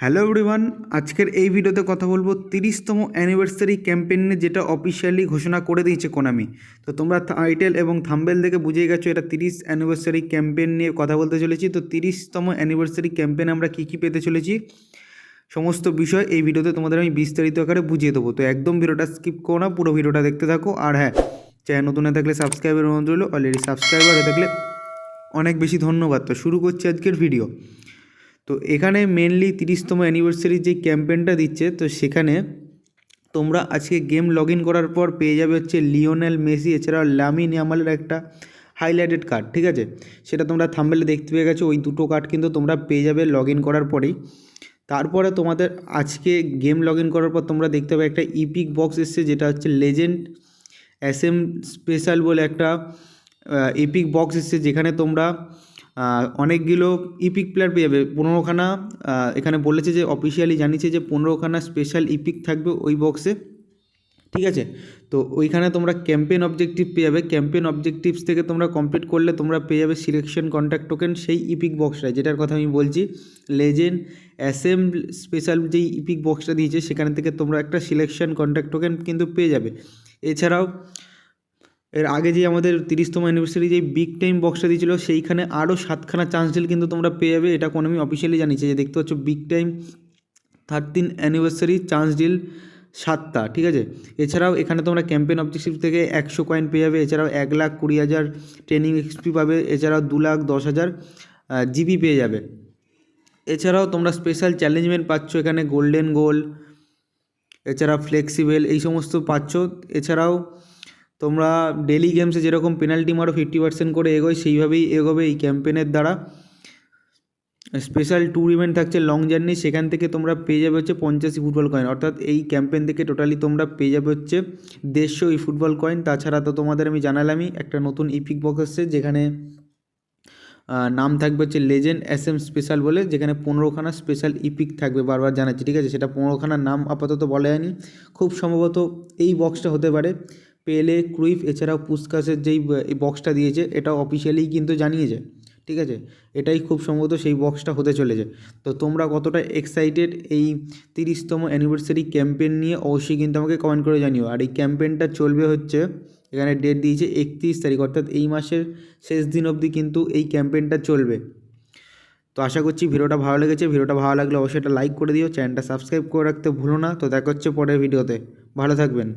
Hello everyone, আজকের এই ভিডিওতে কথা বলব তিরিশতম অ্যানিভার্সারি ক্যাম্পেইন যেটা অফিসিয়ালি ঘোষণা করে দিয়েছে কোনামি তো তোমরা টাইটেল এবং থাম্বেল দেখে বুঝে গেছো এটা তিরিশ অ্যানিভার্সারি ক্যাম্পেইন নিয়ে কথা বলতে চলেছি। তো তিরিশতম অ্যানিভার্সারি ক্যাম্পেইন আমরা কী কী পেতে চলেছি? সমস্ত বিষয় এই ভিডিওতে তোমাদের আমি বিস্তারিত আকারে বুঝিয়ে দেবো। তো একদম ভিডিওটা স্কিপ করো না, পুরো ভিডিওটা দেখতে থাকো। আর হ্যাঁ চ্যানেল নতুন হয়ে থাকলে সাবস্ক্রাইবের অনুরোধ রইল। অলরেডি সাবস্ক্রাইবার হয়ে থাকলে অনেক বেশি ধন্যবাদ। তো শুরু করছি আজকের ভিডিও তো এখানে মেনলি তিরিশতম অ্যানিভার্সারির যে ক্যাম্পেনটা দিচ্ছে, তো সেখানে তোমরা আজকে গেম লগ ইন করার পর পেয়ে যাবে হচ্ছে লিওনেল মেসি এছাড়াও লামিন ইয়ামালের একটা হাইলাইটেড কার্ড ঠিক আছে? সেটা তোমরা থাম্বেলে দেখতে পেয়ে গেছো, ওই দুটো কার্ড কিন্তু তোমরা পেয়ে যাবে লগ ইন করার পরেই। তারপরে তোমাদের আজকে গেম লগ ইন করার পর তোমরা দেখতে পাবে একটা ইপিক বক্স এসছে, যেটা হচ্ছে লেজেন্ড এস এম স্পেশাল বলে একটা ইপিক বক্স এসছে, যেখানে তোমরা অনেকগুলো ইপিক প্লেয়ার পেয়ে যাবে। পনেরোখানা এখানে বলেছে যে অফিসিয়ালি জানিয়েছে যে, পনেরোখানা স্পেশাল ইপিক থাকবে ওই বক্সে ঠিক আছে? তো ওইখানে তোমরা ক্যাম্পেন অবজেক্টিভ পেয়ে যাবে। ক্যাম্পেন অবজেক্টিভস থেকে তোমরা কমপ্লিট করলে তোমরা পেয়ে যাবে সিলেকশন কন্ট্যাক্ট টোকেন সেই ইপিক বক্সটায় যেটার কথা আমি বলছি লেজেন্ড অ্যাসেম স্পেশাল যেই ইপিক বক্সটা দিয়েছে, সেখান থেকে তোমরা একটা সিলেকশন কন্ট্যাক্ট টোকেন কিন্তু পেয়ে যাবে। এছাড়াও এর আগে যে আমাদের তিরিশতম অ্যানিভার্সারি যে বিগ টাইম বক্সটা দিয়েছিল, সেইখানে আরও সাতখানা চান্স ডিল কিন্তু তোমরা পেয়ে যাবে, এটা কোনো আমি অফিসিয়ালি জানিয়েছি। যে দেখতে পাচ্ছ big time thirteen anniversary chance deal সাতটা, ঠিক আছে? এছাড়াও এখানে তোমরা ক্যাম্পেন অবজেক্টিভ থেকে একশো কয়েন পেয়ে যাবে, এছাড়াও এক লাখ কুড়ি হাজার ট্রেনিং এক্সপি পাবে, এছাড়াও দু লাখ দশ হাজার জিবি পেয়ে যাবে। এছাড়াও তোমরা স্পেশাল চ্যালেঞ্জমেন্ট পাচ্ছ এখানে গোল্ডেন গোল এছাড়া ফ্লেক্সিবেল এই সমস্ত পাচ্ছ। এছাড়াও তোমরা ডেলি গেমসে যেরকম পেনাল্টি মারো ফিফটি পার্সেন্ট করে এগোয়, সেইভাবেই এগোবে এই ক্যাম্পেনের দ্বারা। স্পেশাল ট্যুর ইভেন্ট থাকছে লং জার্নি সেখান থেকে তোমরা পেয়ে যাবে হচ্ছে পঞ্চাশি ফুটবল কয়েন অর্থাৎ এই ক্যাম্পেন থেকে টোটালি তোমরা পেয়ে যাবে হচ্ছে দেড়শো এই ফুটবল কয়েন তাছাড়া তো তোমাদের আমি জানালামই, একটা নতুন ইপিক বক্স এসছে যেখানে নাম থাকবে হচ্ছে লেজেন্ড এস এম স্পেশাল বলে, যেখানে পনেরোখানা স্পেশাল ইপিক থাকবে বারবার জানাচ্ছি, ঠিক আছে? সেটা পনেরোখানার নাম আপাতত বলা যায়নি খুব সম্ভবত এই বক্সটা হতে পারে। পেলে ক্রুইফ, এছাড়াও পুস্কাসের যেই বক্সটা দিয়েছে এটা অফিসিয়ালি কিন্তু জানিয়েছে, ঠিক আছে? এটাই খুব সম্ভবত সেই বক্সটা হতে চলেছে। তো তোমরা কতটা এক্সাইটেড এই তিরিশতম অ্যানিভার্সারি ক্যাম্পেন নিয়ে, অবশ্যই কিন্তু আমাকে কমেন্ট করে জানিও। আর এই ক্যাম্পেনটা চলবে হচ্ছে, এখানে ডেট দিয়েছে একত্রিশ তারিখ, অর্থাৎ এই মাসের শেষ দিন অবধি কিন্তু এই ক্যাম্পেনটা চলবে। তো আশা করছি ভিডিওটা ভালো লেগেছে। ভিডিওটা ভালো লাগলে অবশ্যই একটা লাইক করে দিও। চ্যানেলটা সাবস্ক্রাইব করে রাখতে ভুলো না। তো দেখা হচ্ছে পরের ভিডিওতে ভালো থাকবেন।